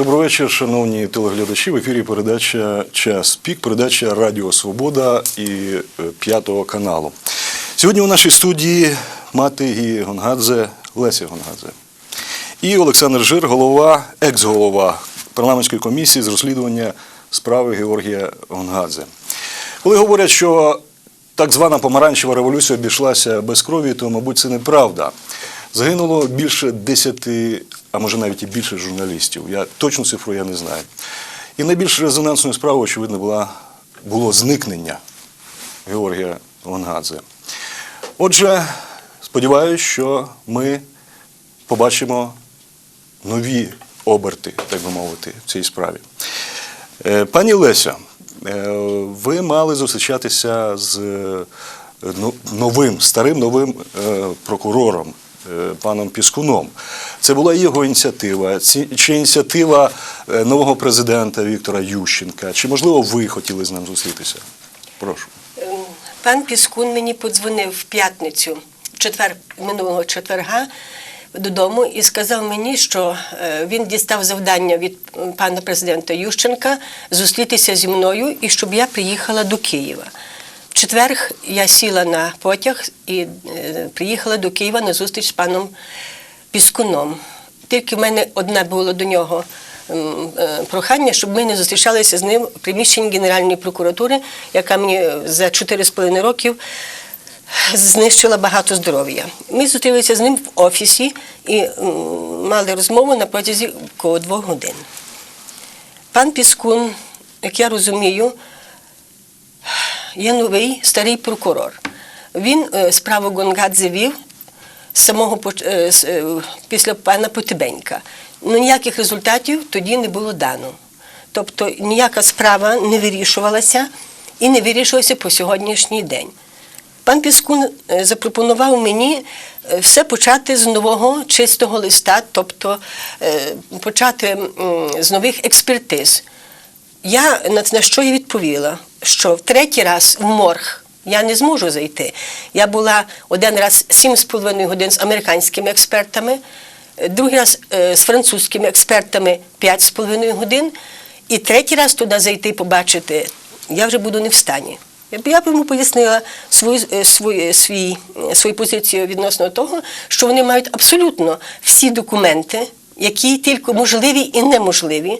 Добрий вечір, шановні телеглядачі. В ефірі передача Час пік, передача Радіо Свобода і е, п'ятого каналу. Сьогодні у нашій студії мати Гі Гонгадзе Леся Гонгадзе. І Олександр Жир, голова, екс-голова парламентської комісії з розслідування справи Георгія Гонгадзе. Коли говорять, що так звана помаранчева революція обійшлася без крові, то, мабуть, це неправда. Загинуло більше десяти, а може навіть і більше журналістів. Я точну цифру я не знаю. І найбільш резонансною справою, очевидно, була, було зникнення Георгія Гонгадзе. Отже, сподіваюся, що ми побачимо нові оберти, так би мовити, в цій справі. Е, Пані Леся, е, ви мали зустрічатися з е, ну, новим, старим новим прокурором, паном Піскуном. Це була його ініціатива, чи ініціатива е, нового президента Віктора Ющенка, чи, можливо, ви хотіли з ним зустрітися? Прошу. Ем, Пан Піскун мені подзвонив в п'ятницю, четвер, минулого четверга, додому і сказав мені, що е, він дістав завдання від пана президента Ющенка зустрітися зі мною і щоб я приїхала до Києва. В четвер я сіла на потяг і е, приїхала до Києва на зустріч з паном Піскуном. Тільки в мене одне було до нього е, прохання, щоб ми не зустрічалися з ним в приміщенні Генеральної прокуратури, яка мені за 4,5 років знищила багато здоров'я. Ми зустрілися з ним в офісі і мали розмову на протязі коло двох годин. Пан Піскун, як я розумію, є новий старий прокурор. Він е, справу Гонгадзе вів самого е, е, після пана Потебенька. Ну ніяких результатів тоді не було дано. Тобто ніяка справа не вирішувалася і не вирішилася по сьогоднішній день. Пан Піскун запропонував мені все почати з нового чистого листа, тобто почати з нових експертиз. Я на, на що я відповіла, що в третій раз в морг я не зможу зайти. Я була один раз сім з половиною годин з американськими експертами, другий раз е, з французькими експертами п'ять з половиною годин, і третій раз туди зайти і побачити, я вже буду не в стані. Я б- йому пояснила свою, е, свою, свій, е, свою позицію відносно того, що вони мають абсолютно всі документи, які тільки можливі і неможливі.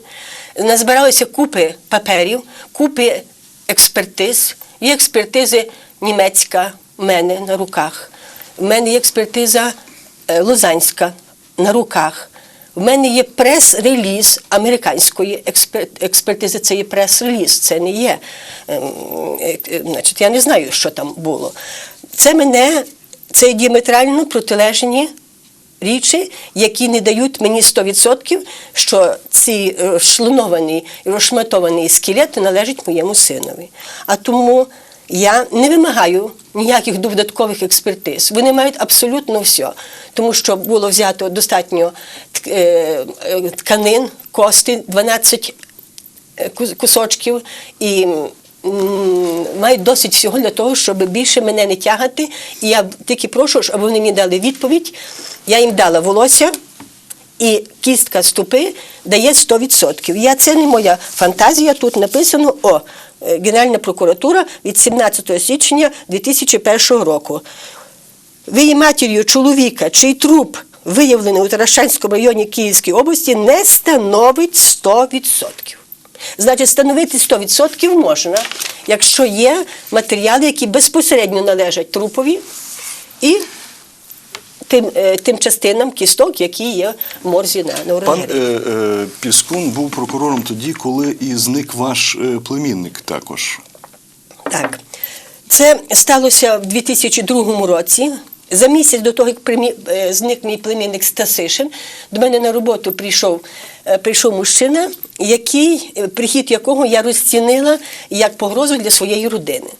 Назбиралися купи паперів, купи експертиз. Є експертизи німецька в мене на руках. В мене є експертиза е, лозанська на руках. В мене є прес-реліз американської експер- експертизи. Це є прес-реліз, це не є. е, е, Значить, я не знаю, що там було. Це мене, це діаметрально протилежні річі, які не дають мені 100%, що ці е, шлунований і розшматований скелет належить моєму синові. А тому я не вимагаю ніяких додаткових експертиз. Вони мають абсолютно все, тому що було взято достатньо е, е, тканин, кости, 12 е, кусочків і мають досить всього для того, щоб більше мене не тягати. І я тільки прошу, щоб вони мені дали відповідь. Я їм дала волосся. І кістка стопи дає 100%. Я це не моя фантазія. Тут написано о е, Генеральна прокуратура від 17 січня 2001 року. Ви матір'ю чоловіка, чий труп виявлений у Таращанському районі Київської області, не становить 100%. Значить, встановити 100% можна, якщо є матеріали, які безпосередньо належать трупові, і тим, е, тим частинам кісток, які є в морзі на, Пан е, е, Піскун був прокурором тоді, коли і зник ваш е, племінник також. Так. Це сталося в 2002 році. За місяць до того, як примі- е, зник мій племінник Стасишин, до мене на роботу прийшов, прийшов мужчина, який, прихід якого я розцінила як погрозу для своєї родини.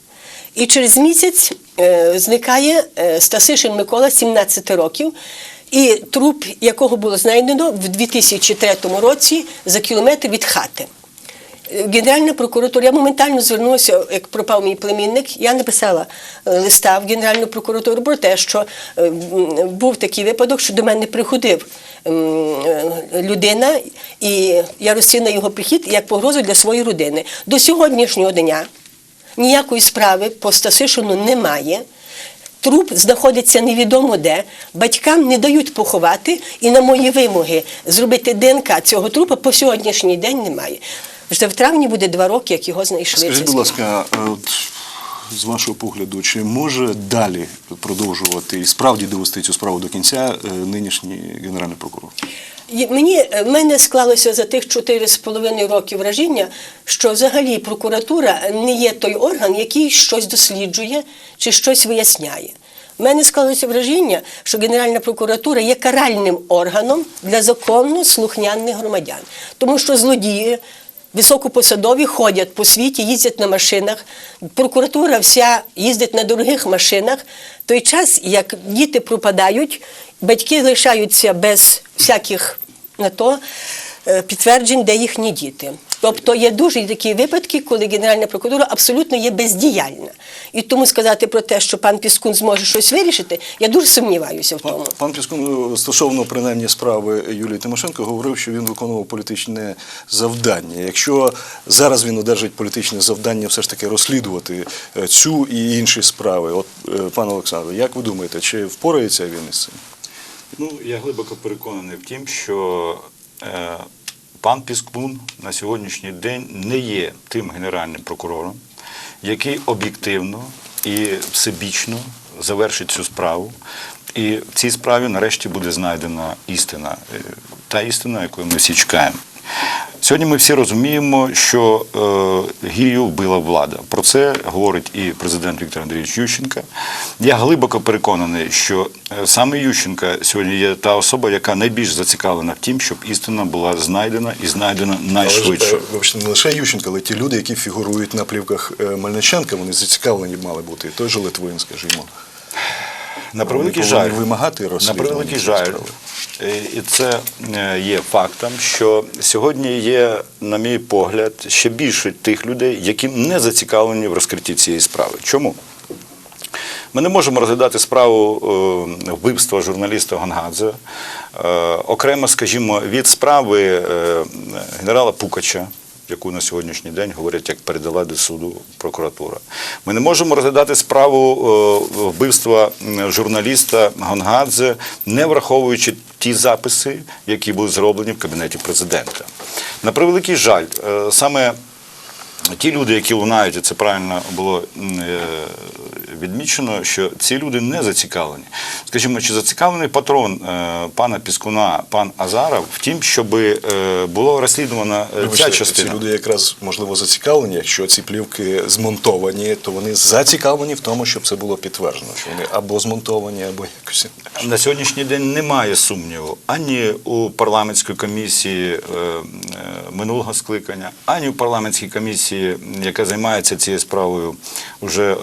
І через місяць е, зникає е, Стасишин Микола, 17 років, і труп якого було знайдено в 2003 році за кілометр від хати. Генеральна прокуратура, я моментально звернулася, як пропав мій племінник, я написала е, листа в Генеральну прокуратуру про те, що е, був такий випадок, що до мене приходив е, людина, і я розцінила його прихід як погрозу для своєї родини. До сьогоднішнього дня ніякої справи по Стасишину немає. Труп знаходиться невідомо де. Батькам не дають поховати, і на мої вимоги зробити ДНК цього трупа по сьогоднішній день немає. Вже в травні буде два роки, як його знайшли. Скажіть, будь ласка, е, от, з вашого погляду, чи може далі продовжувати і справді довести цю справу до кінця е, нинішній генеральний прокурор? Мені в мене склалося за тих чотири з половиною роки враження, що взагалі прокуратура не є той орган, який щось досліджує чи щось виясняє. У мене склалося враження, що Генеральна прокуратура є каральним органом для законно слухняних громадян, тому що злодії. Високопосадові ходять по світі, їздять на машинах. Прокуратура вся їздить на дорогих машинах. Той час, як діти пропадають, батьки лишаються без всяких то е, підтверджень, де їхні діти. Тобто є дуже такі випадки, коли Генеральна прокуратура абсолютно є бездіяльна. І тому сказати про те, що пан Піскун зможе щось вирішити, я дуже сумніваюся в тому. Пан, пан Піскун стосовно принаймні справи Юлії Тимошенко говорив, що він виконував політичне завдання. Якщо зараз він одержить політичне завдання все ж таки розслідувати е, цю і інші справи, от е, пане Олександре, як ви думаєте, чи впорається він із цим? Ну, я глибоко переконаний в тім, що е, пан Піскун на сьогоднішній день не є тим генеральним прокурором, який об'єктивно і всебічно завершить цю справу. І в цій справі нарешті буде знайдена істина, е, та істина, якої ми всі чекаємо. Сьогодні ми всі розуміємо, що е, Гію вбила влада. Про це говорить і президент Віктор Андрійович Ющенко. Я глибоко переконаний, що е, саме Ющенко сьогодні є та особа, яка найбільш зацікавлена в тім, щоб істина була знайдена і знайдена найшвидше. Але ж, е, не лише Ющенко, але ті люди, які фігурують на плівках е, Мельниченка, вони зацікавлені мали бути. І той же Литвин, скажімо. На превеликий жаль, вимагати на превеликий жаль, е, і це е, є фактом, що сьогодні є, на мій погляд, ще більше тих людей, які не зацікавлені в розкритті цієї справи. Чому? Ми не можемо розглядати справу е, вбивства журналіста Гонгадзе. Окремо, скажімо, від справи генерала Пукача, яку на сьогоднішній день говорять, як передала до суду прокуратура. Ми не можемо розглядати справу е, вбивства журналіста Гонгадзе, не враховуючи ті записи, які були зроблені в кабінеті президента. На превеликий жаль, е, саме Ті люди, які лунають, і це правильно було е, відмічено, що ці люди не зацікавлені. Скажімо, чи зацікавлений патрон е, пана Піскуна, пан Азаров, в тім, щоб е, було розслідувана е, Вибачте, ця частина. Ці люди якраз можливо зацікавлені, якщо ці плівки змонтовані, то вони зацікавлені в тому, щоб це було підтверджено, що вони або змонтовані, або якось інакше. На сьогоднішній день немає сумніву ані у парламентської комісії минулого скликання, ані у парламентській комісії, яка займається цією справою вже е,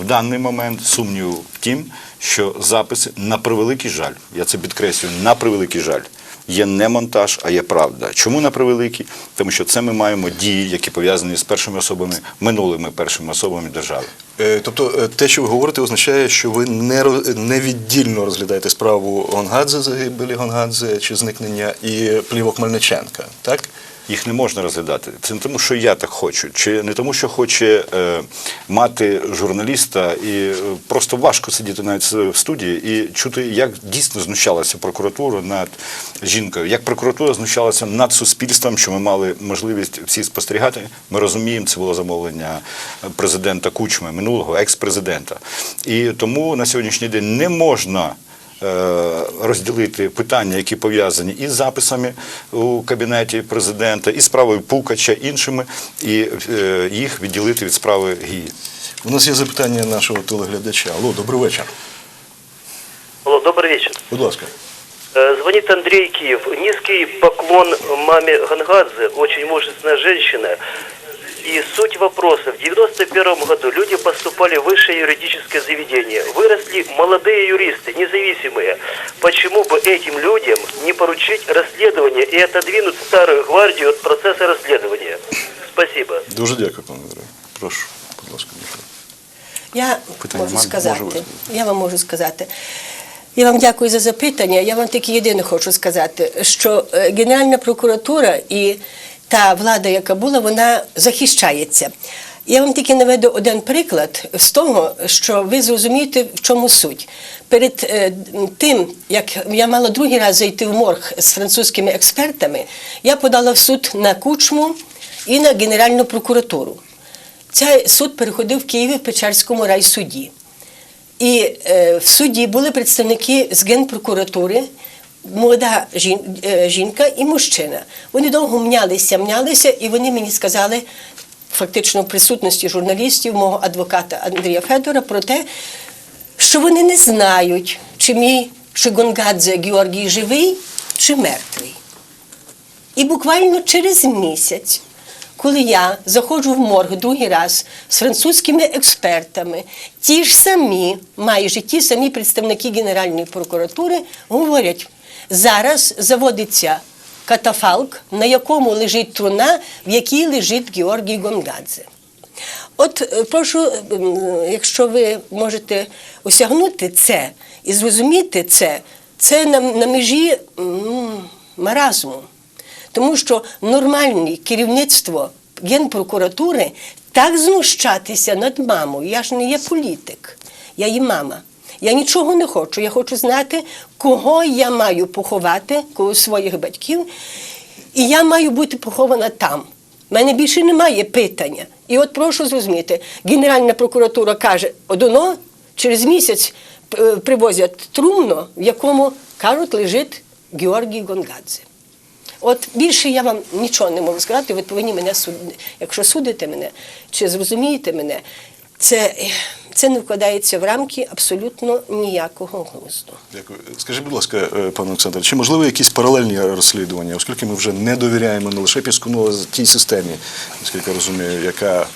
в даний момент. Сумніву в тім, що записи на превеликий жаль, я це підкреслюю, на превеликий жаль. Є не монтаж, а є правда. Чому на превеликий? Тому що це ми маємо дії, які пов'язані з першими особами, минулими першими особами держави. Е, Тобто е, те, що ви говорите, означає, що ви не, не віддільно розглядаєте справу Гонгадзе, загибелі Гонгадзе чи зникнення і плівок Мельниченка, так? Їх не можна розглядати. Це не тому, що я так хочу, чи не тому, що хоче е, мати журналіста, і е, просто важко сидіти навіть в студії і чути, як дійсно знущалася прокуратура над жінкою, як прокуратура знущалася над суспільством, що ми мали можливість всі спостерігати. Ми розуміємо, це було замовлення президента Кучми, минулого екс-президента. І тому на сьогоднішній день не можна розділити питання, які пов'язані із записами у кабінеті президента, і справою Пукача, іншими, і е, їх відділити від справи Гії. У нас є запитання нашого телеглядача. Алло, добрий вечір. Алло, добрый вечер. Будь ласка. Э, Звонит Андрей Киев. Низкий поклон маме Гангадзе, очень мужественная женщина. И суть вопроса. В 91 году люди поступали в высшее юридическое заведение. Выросли молодые юристы, независимые. Почему бы этим людям не поручить расследование и отодвинуть старую гвардию от процесса расследования? Спасибо. Дуже дякую, пане Андрію. Прошу, будь ласка, Михайло. Я Питання можу мам- сказати. може ви? я вам можу сказати. Я вам дякую за запитання. Я вам тільки єдине хочу сказати, що е, Генеральна прокуратура і та влада, яка була, вона захищається. Я вам тільки наведу один приклад з того, що ви зрозумієте, в чому суть. Перед е, тим, як я мала другий раз зайти в морг з французькими експертами, я подала в суд на кучму і на Генеральну прокуратуру. Цей суд переходив в Києві в Печерському райсуді. І е, в суді були представники з Генпрокуратури, молода е, жінка і мужчина. Вони довго мнялися, мнялися, і вони мені сказали, фактично в присутності журналістів, мого адвоката Андрія Федора, про те, що вони не знають, чи мій Шигонгадзе Георгій живий, чи мертвий. І буквально через місяць, коли я заходжу в морг другий раз з французькими експертами, ті ж самі, майже ті самі представники Генеральної прокуратури говорять, зараз заводиться катафалк, на якому лежить труна, в якій лежить Георгій Гонгадзе. От е, прошу, якщо ви можете осягнути це і зрозуміти це, це на, на межі маразму. Тому що нормальне керівництво Генпрокуратури так знущатися над мамою. Я ж не є політик, я її мама. Я нічого не хочу. Я хочу знати, кого я маю поховати коло своїх батьків, і я маю бути похована там. У мене більше немає питання. І от прошу зрозуміти, Генеральна прокуратура каже, одно через місяць е, привозять трумно, в якому кажуть, лежить Георгій Гонгадзе. От більше я вам нічого не можу сказати. Ви повинні мене судити. Якщо судите мене чи зрозумієте мене, це, це не вкладається в рамки абсолютно ніякого глузду. Дякую. Скажіть, будь ласка, е, пане Олександр, чи можливо якісь паралельні розслідування, оскільки ми вже не довіряємо не лише Піскуну, а тій системі, наскільки я розумію, яка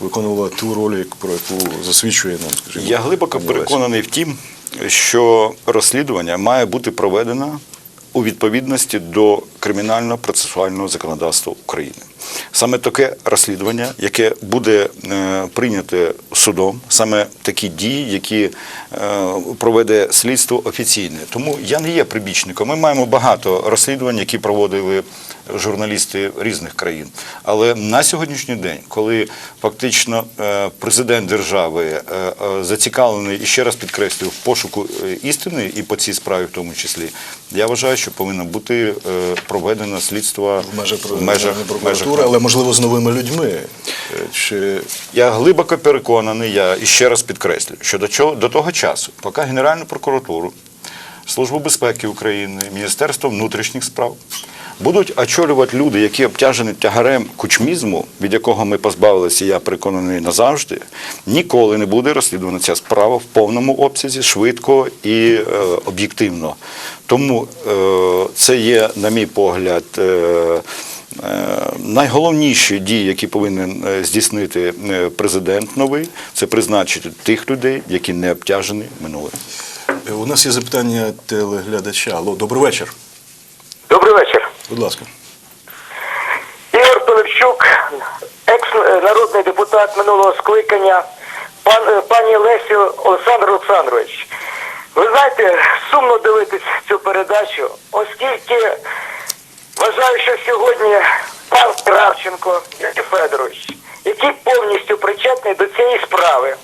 виконувала ту роль, про яку засвідчує нам, скажімо. Я глибоко переконаний в тім, що розслідування має бути проведено у відповідності до кримінально-процесуального законодавства України. Саме таке розслідування, яке буде е, прийняте судом, саме такі дії, які е, проведе слідство офіційне. Тому я не є прибічником. Ми маємо багато розслідувань, які проводили журналісти різних країн. Але на сьогоднішній день, коли фактично е, президент держави зацікавлений і ще раз підкреслюю в пошуку істини і по цій справі, в тому числі, я вважаю, що повинно бути проведено слідство в межах, в межах, прокуратури, але можливо з новими людьми. Е, Чи Я глибоко переконаний, я і ще раз підкреслюю, що до, чого, до того часу, поки Генеральну прокуратуру, Службу безпеки України, Міністерство внутрішніх справ будуть очолювати люди, які обтяжені тягарем кучмізму, від якого ми позбавилися, я переконаний назавжди, ніколи не буде розслідувана ця справа в повному обсязі, швидко і е, об'єктивно. Тому е, це є, на мій погляд, Е, Найголовніші дії, які повинен е, здійснити е, президент новий, це призначити тих людей, які не обтяжені минулим. Е, у нас є запитання телеглядача. Алло, добрий вечір. Добрий вечір. Будь ласка. Ігор Пилипчук, екс-народний депутат минулого скликання, пан, е, пані Лесю Олександр Олександрович. Ви знаєте, сумно дивитись цю передачу, оскільки вважаю, що сьогодні пан Кравченко Юрій Федорович, який повністю причетний до цієї справи,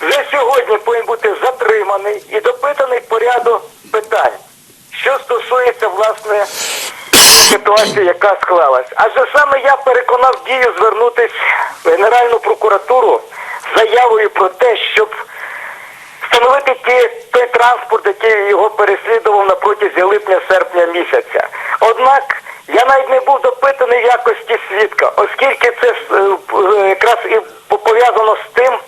вже сьогодні повинен бути затриманий і допитаний по ряду питань, що стосується власне ситуації, яка склалась. Адже саме я переконав дію звернутися в Генеральну прокуратуру з заявою про те, щоб встановити ті, той транспорт, який його переслідував на протязі липня-серпня місяця. Однак я навіть не був допитаний якості свідка, оскільки це е, е, якраз і пов'язано з тим,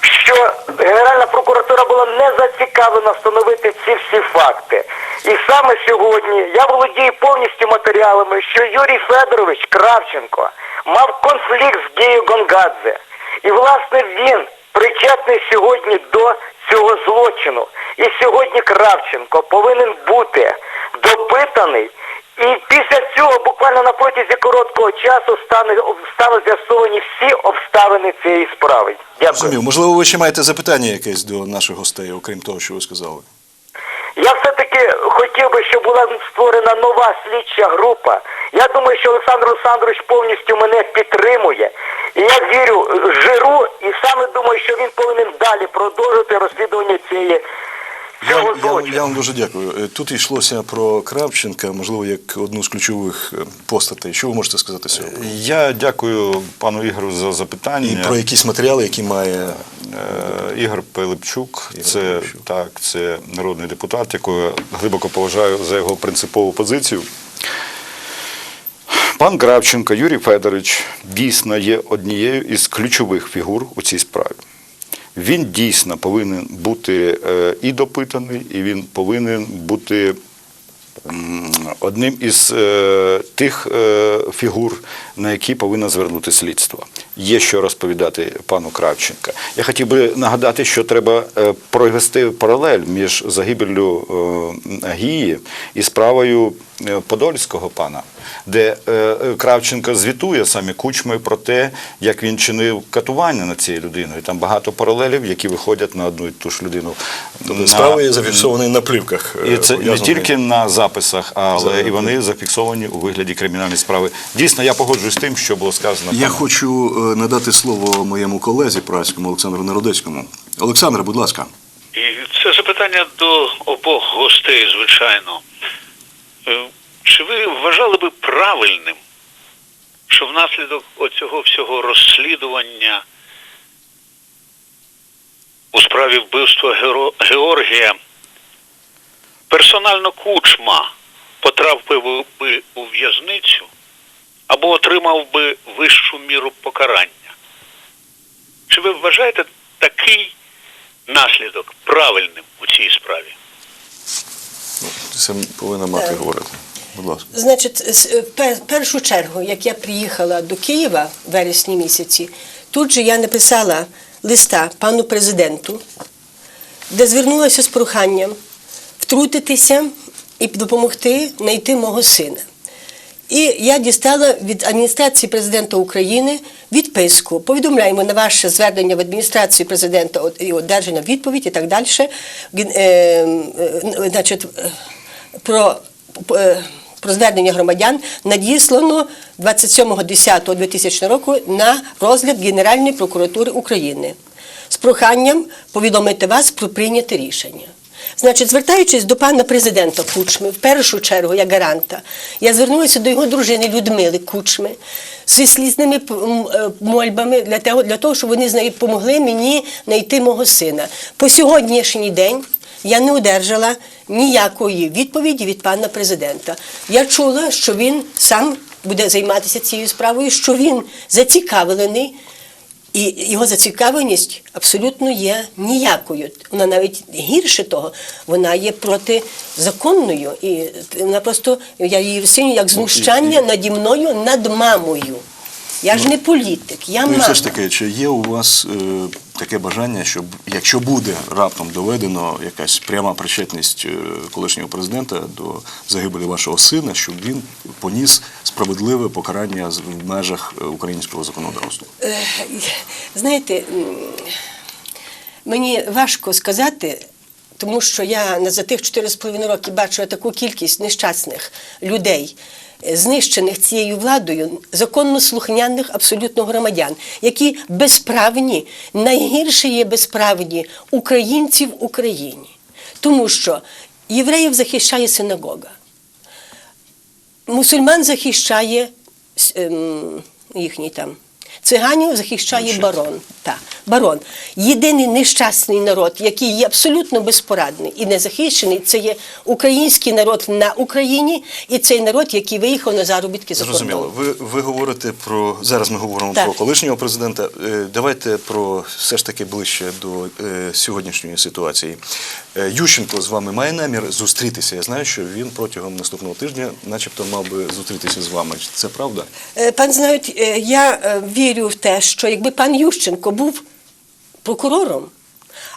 що Генеральна прокуратура була не зацікавлена встановити ці всі факти. І саме сьогодні я володію повністю матеріалами, що Юрій Федорович Кравченко мав конфлікт з Гею Гонгадзе. І, власне, він причетний сьогодні до цього злочину. І сьогодні Кравченко повинен бути допитаний. І після цього, буквально на протязі короткого часу, стане стануть з'ясовані всі обставини цієї справи. Дякую. Розумів. Можливо, ви ще маєте запитання якесь до наших гостей, окрім того, що ви сказали. Я все-таки хотів би, щоб була створена нова слідча група. Я думаю, що Олександр Олександрович повністю мене підтримує. І я вірю жиру, і саме думаю, що він повинен далі продовжити розслідування цієї Я, цього я, я вам дуже дякую. Е, Тут йшлося про Кравченка, можливо, як одну з ключових е, постатей. Що ви можете сказати з цього? Я дякую пану Ігору за запитання. І про якісь матеріали, які має Е, Ігор Пилипчук, Ігор це Пилипчук. так, це народний депутат, якого я глибоко поважаю за його принципову позицію. Пан Кравченко Юрій Федорович дійсно є однією із ключових фігур у цій справі. Він дійсно повинен бути е, і допитаний, і він повинен бути одним із е, тих е, фігур, на які повинно звернути слідство. Є що розповідати пану Кравченка. Я хотів би нагадати, що треба провести паралель між загибеллю Гії і справою Подольського пана, де е, е, Кравченко звітує самі кучми про те, як він чинив катування над цією людиною. Там багато паралелів, які виходять на одну і ту ж людину. тобто, справи є зафіксовані на плівках. е, і це не тільки на записах, але і вони зафіксовані у вигляді кримінальної справи. Дійсно, я погоджуюсь з тим, що було сказано. Я хочу е, надати слово моєму колезі праському Олександру Народецькому. Олександр, будь ласка. І це запитання до обох гостей, звичайно. Е, Чи ви вважали би правильним, що внаслідок оцього всього розслідування у справі вбивства Георгія персонально кучма потрапив би у в'язницю або отримав би вищу міру покарання? Чи ви вважаєте такий наслідок правильним у цій справі? Це повинна мати так. говорити. Будь ласка. Значить, в першу чергу, як я приїхала до Києва в вересні місяці, тут же я написала листа пану президенту, де звернулася з проханням втрутитися і допомогти знайти мого сина. І я дістала від адміністрації президента України відписку. Повідомляємо на ваше звернення в адміністрацію президента і одержання відповідь і так далі. Е, е, Значить, про, е, про звернення громадян надіслано 27.10.2000 року на розгляд Генеральної прокуратури України з проханням повідомити вас про прийняте рішення. Значить, звертаючись до пана президента Кучми, в першу чергу як гаранта, я звернулася до його дружини Людмили Кучми зі слізними е, мольбами для того, для того, щоб вони знай- помогли мені знайти мого сина. По сьогоднішній день я не одержала ніякої відповіді від пана президента. Я чула, що він сам буде займатися цією справою, що він зацікавлений. І його зацікавленість абсолютно є ніякою. Вона навіть гірше того, вона є протизаконною. І вона просто я її розцінюю як знущання наді мною над мамою. Я ж не політик, я Ну, і мама. все ж таки, чи є у вас е, таке бажання, щоб якщо буде раптом доведено якась пряма причетність е, колишнього президента до загибелі вашого сина, щоб він поніс справедливе покарання з- в межах е, українського законодавства? Е, Знаєте, м, мені важко сказати, тому що я на- за тих 4,5 роки бачу таку кількість нещасних людей, знищених цією владою, законно слухняних абсолютно громадян, які безправні, найгірше є безправні українці в Україні. Тому що євреїв захищає синагога, мусульман захищає ем, їхній там Циганів захищає барон. Так, барон. Єдиний нещасний народ, який є абсолютно безпорадний і незахищений, це є український народ на Україні і цей народ, який виїхав на заробітки за Зрозуміло. Ви, ви говорите про зараз. Ми говоримо Так. про колишнього президента. Е, Давайте про все ж таки ближче до е, сьогоднішньої ситуації. Е, Ющенко з вами має намір зустрітися. Я знаю, що він протягом наступного тижня, начебто, мав би зустрітися з вами. Це правда? Пан знають, я е, вірю в те, що якби пан Ющенко був прокурором,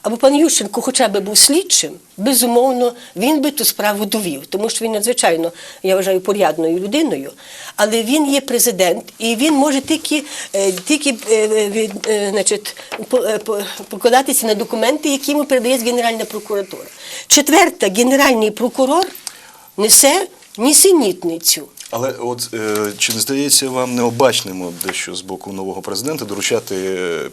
або пан Ющенко хоча б був слідчим, безумовно, він би ту справу довів, тому що він надзвичайно, я вважаю, порядною людиною. Але він є президент, і він може тільки, е, тільки е, е, значить, по- по- покладатися на документи, які йому передає Генеральна прокуратура. Четверта, генеральний прокурор несе нісенітницю. Але от е, чи не здається вам необачним дещо з боку нового президента доручати е,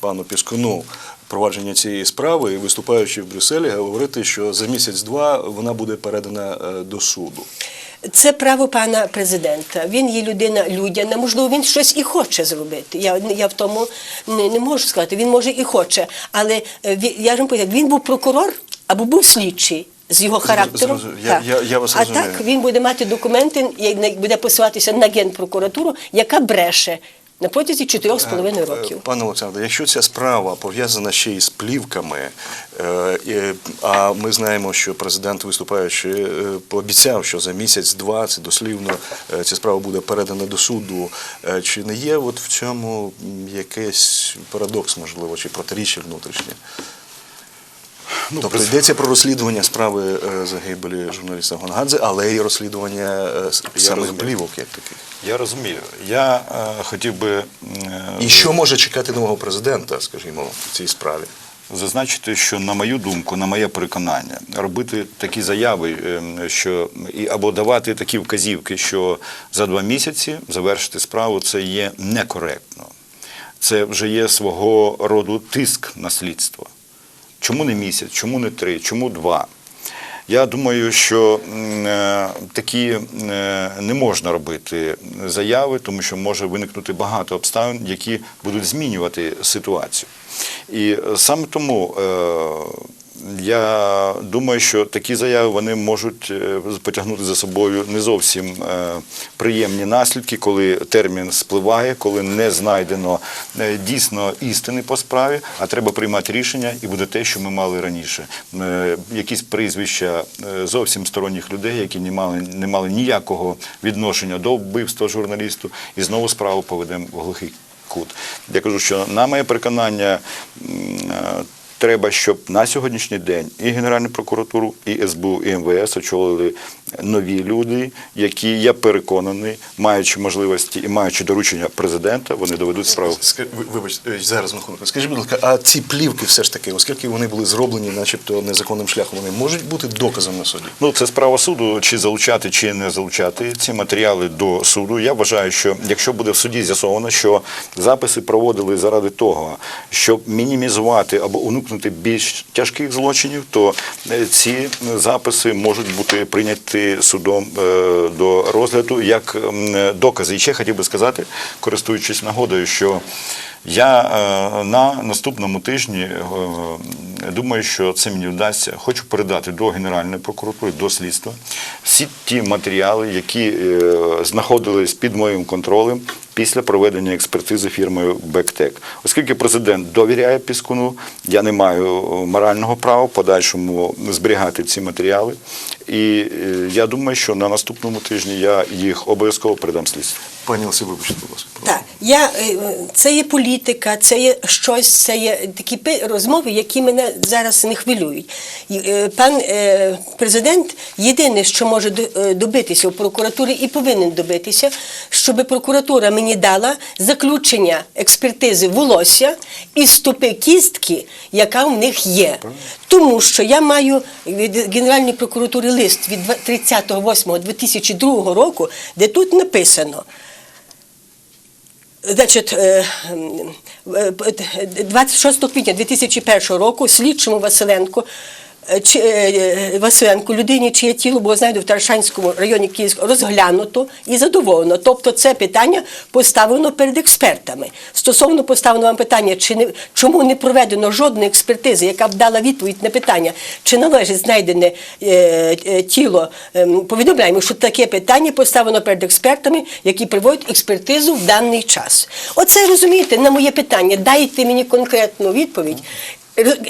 пану Піскуну провадження цієї справи і виступаючи в Брюсселі, говорити, що за місяць-два вона буде передана е, до суду? Це право пана президента. Він є людина людяна. Можливо, він щось і хоче зробити. Я, я в тому не, не можу сказати. Він може і хоче. Але е, я ж вам поясню, він був прокурор або був слідчий. З його характером. Я- я- я вас а так він буде мати документи, буде посилатися на генпрокуратуру, яка бреше на протязі 4,5 років. Е, Пане Олександре, якщо ця справа пов'язана ще й з плівками, е, а ми знаємо, що президент, виступаючи, е, пообіцяв, що за місяць-два це дослівно е, ця справа буде передана до суду. Е, Чи не є от в цьому якийсь парадокс, можливо, чи протиріччя внутрішнє? Ну, тобто през- йдеться про розслідування справи е, загибелі журналіста Гонгадзе, але й розслідування е, Я самих розумію. плівок як таких. Я розумію. Я е, хотів би е, І що може чекати нового президента, скажімо, в цій справі? зазначити, що на мою думку, на моє переконання, робити такі заяви, ем, що і або давати такі вказівки, що за два місяці завершити справу, це є некоректно. Це вже є свого роду тиск на слідство. Чому не місяць, чому не три, чому два? Я думаю, що е, такі е, не можна робити заяви, тому що може виникнути багато обставин, які будуть змінювати ситуацію. І е, саме тому я думаю, що такі заяви вони можуть е, потягнути за собою не зовсім е, приємні наслідки, коли термін спливає, коли не знайдено е, дійсно істини по справі, а треба приймати рішення, і буде те, що ми мали раніше. Якісь прізвища зовсім сторонніх людей, які не мали, не мали ніякого відношення до вбивства журналісту, і знову справу поведемо в глухий кут. Я кажу, що на моє переконання. Треба, щоб на сьогоднішній день і Генеральну прокуратуру, і СБУ, і МВС очолили нові люди, які, я переконаний, маючи можливості і маючи доручення президента, вони доведуть справу. Ска- Вибачте, е, зараз на. Скажіть, будь ласка, а ці плівки все ж таки, оскільки вони були зроблені, начебто незаконним шляхом, вони можуть бути доказом на суді? Ну, це справа суду, чи залучати, чи не залучати ці матеріали до суду. Я вважаю, що якщо буде в суді з'ясовано, що записи проводили заради того, щоб мінімізувати або уникнути більш тяжких злочинів, то е, ці записи можуть бути прийняті судом е, до розгляду як докази. І ще хотів би сказати, користуючись нагодою, що я е, на наступному тижні е, думаю, що це мені вдасться. Хочу передати до Генеральної прокуратури, до слідства всі ті матеріали, які е, знаходились під моїм контролем після проведення експертизи фірмою Бектек. Оскільки президент довіряє Піскуну, я не маю морального права подальшому зберігати ці матеріали. І я думаю, що на наступному тижні я їх обов'язково передам слідству. Пані Олексій, вибачте, будь ласка. Так, я, е, це є політика, це є щось, це є такі розмови, які мене зараз не хвилюють. Е, Пан е, президент єдине, що може до- добитися у прокуратурі і повинен добитися, щоб прокуратура мені дала заключення експертизи волосся і стопи кістки, яка в них є. Тому що я маю від Генеральної прокуратури лист від 30.08.2002 року, де тут написано. Значить, е, м, е, 26 квітня 2001 року слідчому Василенко е, е, Василенко, людині, чиє тіло було знайдено в Таршанському районі Київського, розглянуто і задоволено. Тобто це питання поставлено перед експертами. Стосовно поставленого вам питання, чи не, чому не проведено жодної експертизи, яка б дала відповідь на питання, чи належить знайдене е, е, тіло, ем, повідомляємо, що таке питання поставлено перед експертами, які проводять експертизу в даний час. Оце розумієте, на моє питання, дайте мені конкретну відповідь.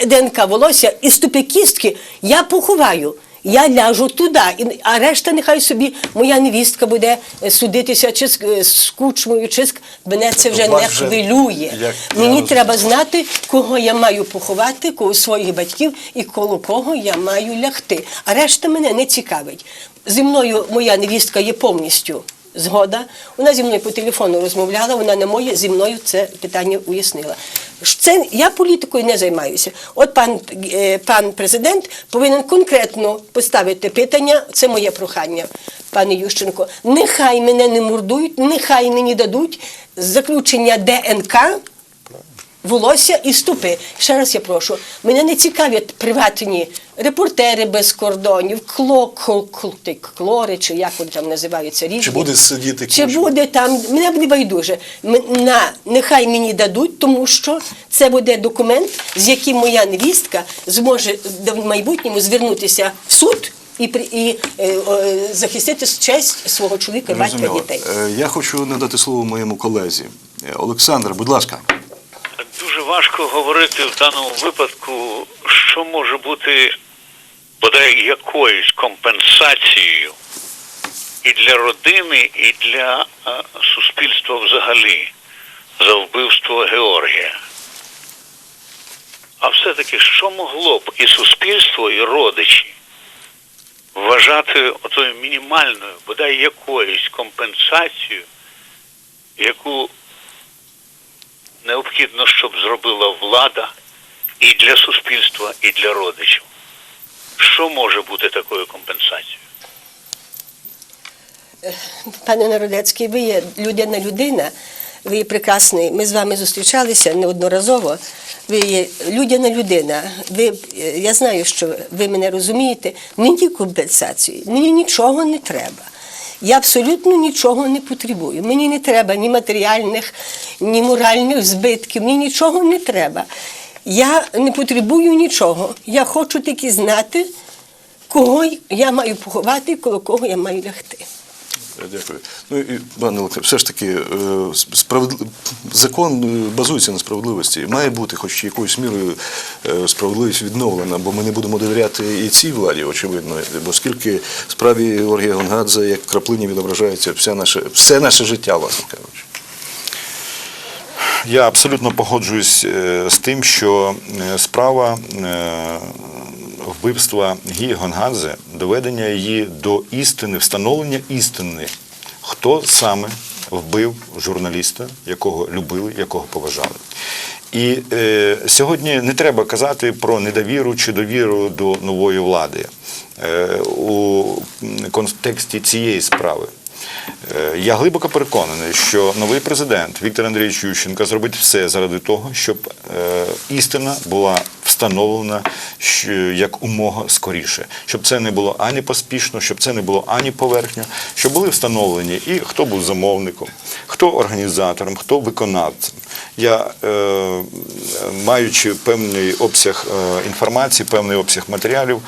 ДНК волосся і ступи кістки я поховаю. Я ляжу туди, а решта нехай собі моя невістка буде е, судитися чи з, е, кучмою, чи з мене це вже не хвилює. як Мені треба знати, кого я маю поховати, кого своїх батьків і коло кого я маю лягти. А решта мене не цікавить. Зі мною моя невістка є повністю згода. Вона зі мною по телефону розмовляла, вона не моє, зі мною це питання уяснила. Це, я політикою не займаюся. От пан, е, пан президент повинен конкретно поставити питання, це моє прохання, пане Ющенко. Нехай мене не мордують, нехай мені дадуть заключення ДНК волосся і ступи. Ще раз я прошу, мене не цікавлять приватні репортери без кордонів, кло, кл, кл, клори, чи як вони там називаються різні. Чи буде сидіти Чи Кучма? буде там, мене не байдуже. На, нехай мені дадуть, тому що це буде документ, з яким моя невістка зможе в майбутньому звернутися в суд і, при- і е, захистити честь свого чоловіка, батька дітей. Е, Я хочу надати слово моєму колезі. Е, Олександр, будь ласка. Важко говорити в даному випадку, що може бути бодай якоюсь компенсацією і для родини, і для е, суспільства взагалі за вбивство Георгія. А все-таки, що могло б і суспільство, і родичі вважати отою мінімальною, бодай якоюсь компенсацією, яку необхідно, щоб зробила влада і для суспільства, і для родичів. Що може бути такою компенсацією? Пане Народецький, ви є людина людина, ви є прекрасний. Ми з вами зустрічалися неодноразово. Ви є людяна людина. Ви, е, я знаю, що ви мене розумієте. Мені компенсації, мені нічого не треба. Я абсолютно нічого не потребую. Мені не треба ні матеріальних, ні моральних збитків, мені нічого не треба. Я не потребую нічого. Я хочу тільки знати, кого я маю поховати, коло кого я маю лягти. Е, Дякую. Ну і пане Олександр, все ж таки, е, справедли... закон е, базується на справедливості. Має бути, хоч якоюсь мірою, справедливість відновлена, бо ми не будемо довіряти і цій владі, очевидно. Бо оскільки справі Оргія Гонгадзе як краплині відображається вся наше, все наше життя, власне кажучи. Я абсолютно погоджуюсь е, з тим, що е, справа е, вбивства Гі Гонгадзе, доведення її до істини, встановлення істини, хто саме вбив журналіста, якого любили, якого поважали. І е, сьогодні не треба казати про недовіру чи довіру до нової влади е, у контексті цієї справи. Е, Я глибоко переконаний, що новий президент Віктор Андрійович Ющенко зробить все заради того, щоб е, істина була встановлена як умога скоріше, щоб це не було ані поспішно, щоб це не було ані поверхньо, щоб були встановлені і хто був замовником, хто організатором, хто виконавцем. Я, е, маючи певний обсяг інформації, певний обсяг матеріалів,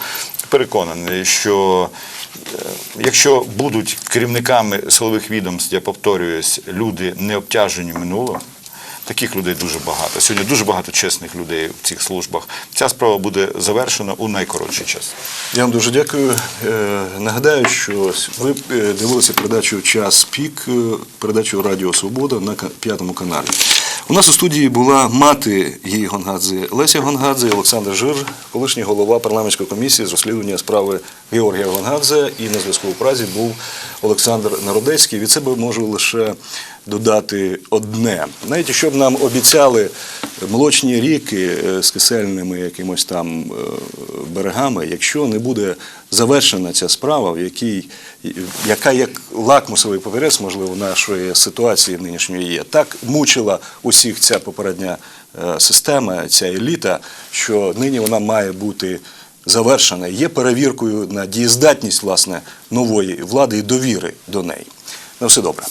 переконаний, що Якщо будуть керівниками силових відомств, я повторююсь, люди не обтяжені минулим, таких людей дуже багато. Сьогодні дуже багато чесних людей в цих службах. Ця справа буде завершена у найкоротший час. Я вам дуже дякую. Е, Нагадаю, що ви е, дивилися передачу Час пік, е, передачу Радіо Свобода на п'ятому каналі. У нас у студії була мати її Гонгадзе Леся Гонгадзе Олександр Жир, колишній голова парламентської комісії з розслідування справи Георгія Гонгадзе. І на зв'язку у Празі був Олександр Народецький. Від себе можу лише додати одне. Навіть якщо б нам обіцяли молочні ріки е, з кисельними якимось там е, берегами, якщо не буде завершена ця справа, в якій, яка як лакмусовий папірець, можливо, нашої ситуації нинішньої є, так мучила усіх ця попередня е, система, ця еліта, що нині вона має бути завершена, є перевіркою на дієздатність власне нової влади і довіри до неї. На все добре.